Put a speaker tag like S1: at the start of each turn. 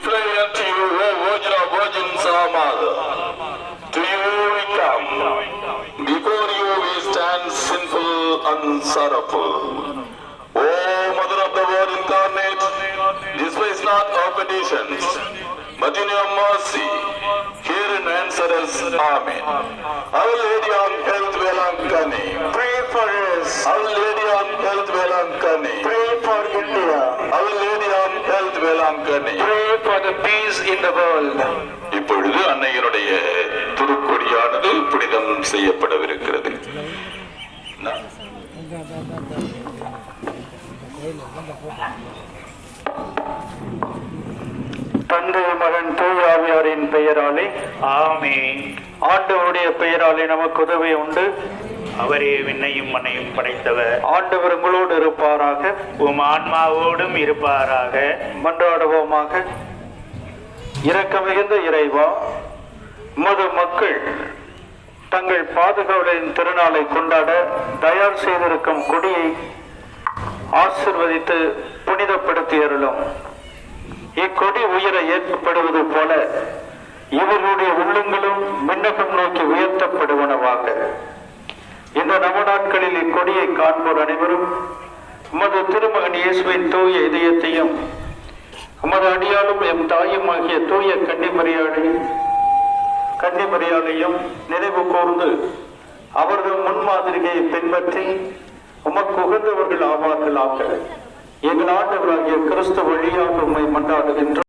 S1: declare to you, O Virgin of Virgins, our Mother, to you we come. Before you we stand sinful and sorrowful. O Mother of the Word incarnate, despise not our petitions, but in your mercy, hear and answer us. Amen. Our Lady on Health Velankani, Pray for
S2: the peace in the world.
S1: இப்பொழுது அன்னையனுடைய திருக்கொடியானது புனிதம் செய்யப்படவிருக்கிறது.
S2: தந்தை மகன் தூயாவியாரின் பெயராலே
S3: ஆமென்.
S2: ஆண்டவருடைய பெயராலே நமக்கு உதவி உண்டு.
S3: அவரே விண்ணையும் மண்ணையும் படைத்தவர்.
S2: ஆண்டவர் உங்களோடு இருப்பாராக.
S3: உம் ஆன்மாவோடும் இருப்பாராக.
S2: மன்றாடுவோமாக. இரக்க மிகுந்த இறைவா உமது மக்கள் தங்கள் பாதுகாவலின் திருநாளை கொண்டாட தயார் செய்திருக்கும் கொடியை ஆசிர்வதித்து புனிதப்படுத்தி அருளும். இக்கொடி உயர ஏற்படுவது போல இவர்களுடைய உள்ளங்களும் விண்ணகம் நோக்கி உயர்த்தப்படுவனவாக. இந்த நவநாட்களில் இக்கொடியை காண்போர் அனைவரும் உமது திருமகன் இயேசுவின் தூய இதயத்தையும் உமது அடியாலும் எம் தாயும் ஆகிய தூய கன்னிமரியாளை கன்னிமரியாலையும் நினைவு கூர்ந்து அவர்கள் முன்மாதிரியை பின்பற்றி உமக்கு உகந்தவர்கள் ஆவார்களாக. எங்கள் ஆண்டவராகிய கிறிஸ்து வழியாக உண்மை மன்றாடுகின்றோம்.